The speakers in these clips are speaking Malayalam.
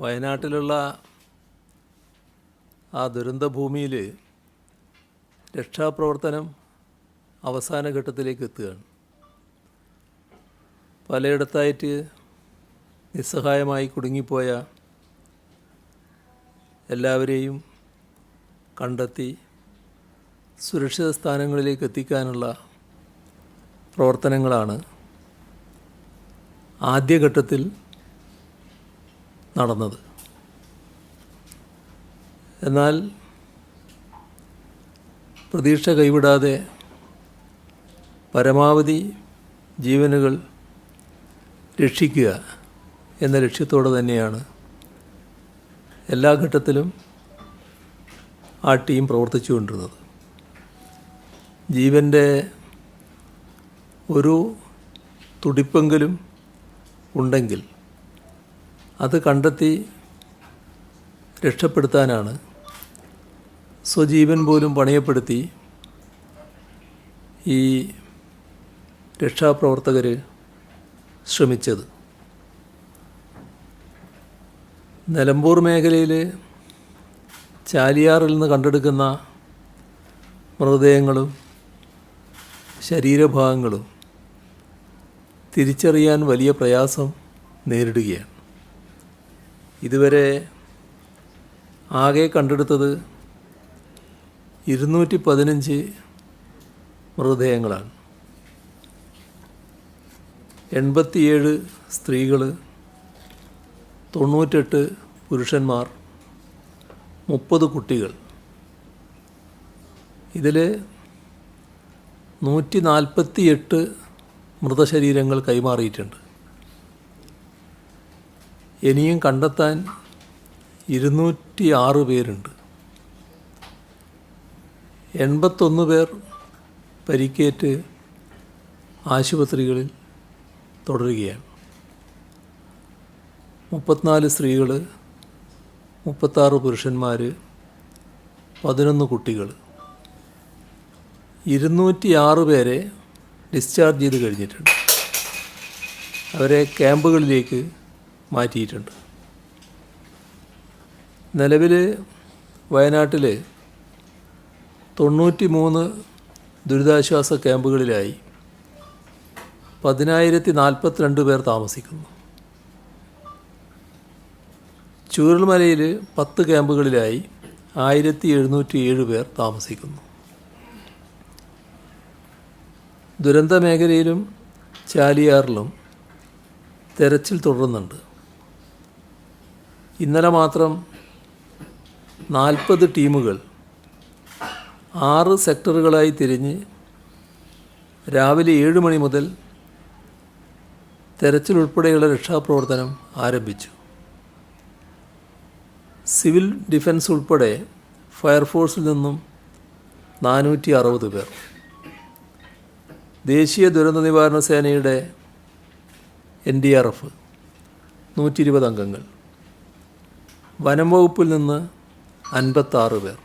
വയനാട്ടിലുള്ള ആ ദുരന്തഭൂമിയിൽ രക്ഷാപ്രവർത്തനം അവസാന ഘട്ടത്തിലേക്ക് എത്തുകയാണ്. പലയിടത്തായിട്ട് നിസ്സഹായമായി കുടുങ്ങിപ്പോയ എല്ലാവരെയും കണ്ടെത്തി സുരക്ഷിത സ്ഥാനങ്ങളിലേക്ക് എത്തിക്കാനുള്ള പ്രവർത്തനങ്ങളാണ് ആദ്യഘട്ടത്തിൽ നടന്നത്. എന്നാൽ പ്രതീക്ഷ കൈവിടാതെ പരമാവധി ജീവനുകൾ രക്ഷിക്കുക എന്ന ലക്ഷ്യത്തോടെ തന്നെയാണ് എല്ലാ ഘട്ടത്തിലും ആ ടീം പ്രവർത്തിച്ചുകൊണ്ടിരുന്നത് ജീവന്റെ ഒരു തുടിപ്പെങ്കിലും ഉണ്ടെങ്കിൽ അത് കണ്ടെത്തി രക്ഷപ്പെടുത്താനാണ് സ്വജീവൻ പോലും പണയപ്പെടുത്തി ഈ രക്ഷാപ്രവർത്തകർ ശ്രമിച്ചത്. നിലമ്പൂർ മേഖലയിൽ ചാലിയാറിൽ നിന്ന് കണ്ടെടുക്കുന്ന മൃതദേഹങ്ങളും ശരീരഭാഗങ്ങളും തിരിച്ചറിയാൻ വലിയ പ്രയാസം നേരിടുകയാണ്. ഇതുവരെ ആകെ കണ്ടെടുത്തത് ഇരുന്നൂറ്റി പതിനഞ്ച് മൃതദേഹങ്ങളാണ്. എൺപത്തിയേഴ് സ്ത്രീകൾ തൊണ്ണൂറ്റെട്ട് പുരുഷന്മാർ മുപ്പത് കുട്ടികൾ. ഇതിൽ നൂറ്റി നാൽപ്പത്തി എട്ട് മൃതശരീരങ്ങൾ കൈമാറിയിട്ടുണ്ട്. ഇനിയും കണ്ടെത്താൻ ഇരുന്നൂറ്റി ആറ് പേരുണ്ട്. എൺപത്തൊന്ന് പേർ പരിക്കേറ്റ് ആശുപത്രികളിൽ തുടരുകയാണ്. മുപ്പത്തിനാല് സ്ത്രീകൾ മുപ്പത്താറ് പുരുഷന്മാർ പതിനൊന്ന് കുട്ടികൾ ഇരുന്നൂറ്റി ആറ് പേരെ ഡിസ്ചാർജ് ചെയ്ത് കഴിഞ്ഞിട്ടുണ്ട്. അവരെ ക്യാമ്പുകളിലേക്ക് മാറ്റിയിട്ടുണ്ട്. നിലവിൽ വയനാട്ടിൽ തൊണ്ണൂറ്റി മൂന്ന് ദുരിതാശ്വാസ ക്യാമ്പുകളിലായി പതിനായിരത്തി നാൽപ്പത്തിരണ്ട് പേർ താമസിക്കുന്നു. ചൂരൽമലയിൽ പത്ത് ക്യാമ്പുകളിലായി ആയിരത്തി എഴുന്നൂറ്റി ഏഴ് പേർ താമസിക്കുന്നു. ദുരന്ത മേഖലയിലും ചാലിയാറിലും തെരച്ചിൽ തുടരുന്നുണ്ട്. ഇന്നലെ മാത്രം നാൽപ്പത് ടീമുകൾ ആറ് സെക്ടറുകളായി തിരിഞ്ഞ് രാവിലെ ഏഴ് മണി മുതൽ തെരച്ചിലുൾപ്പെടെയുള്ള രക്ഷാപ്രവർത്തനം ആരംഭിച്ചു. സിവിൽ ഡിഫൻസ് ഉൾപ്പെടെ ഫയർഫോഴ്സിൽ നിന്നും നാനൂറ്റി അറുപത് പേർ. ദേശീയ ദുരന്ത നിവാരണ സേനയുടെ എൻ ഡി ആർ എഫ് നൂറ്റി ഇരുപത് അംഗങ്ങൾ. വനം വകുപ്പിൽ നിന്ന് അൻപത്താറ് പേർ.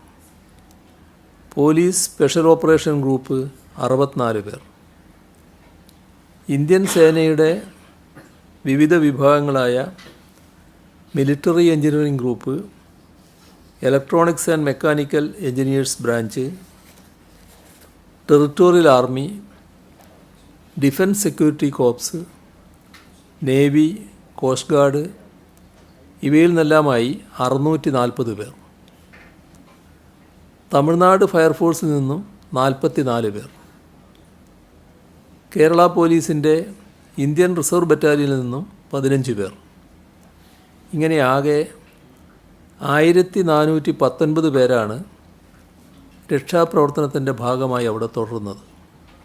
പോലീസ് സ്പെഷ്യൽ ഓപ്പറേഷൻ ഗ്രൂപ്പ് അറുപത്തിനാല് പേർ. ഇന്ത്യൻ സേനയുടെ വിവിധ വിഭാഗങ്ങളായ military engineering group electronics and mechanical engineers branch territorial army defence security corps navy coast guard ഇവയിൽ നിന്നെല്ലാമായി അറുന്നൂറ്റി നാൽപ്പത് പേർ. തമിഴ്നാട് ഫയർഫോഴ്സിൽ നിന്നും നാൽപ്പത്തി നാല് പേർ. കേരള പോലീസിന്റെ ഇന്ത്യൻ റിസർവ് ബറ്റാലിയനിൽ നിന്നും പതിനഞ്ച് പേർ. ഇങ്ങനെ ആകെ ആയിരത്തി നാനൂറ്റി പത്തൊൻപത് പേരാണ് രക്ഷാപ്രവർത്തനത്തിന്റെ ഭാഗമായി അവിടെ തുടരുന്നത്.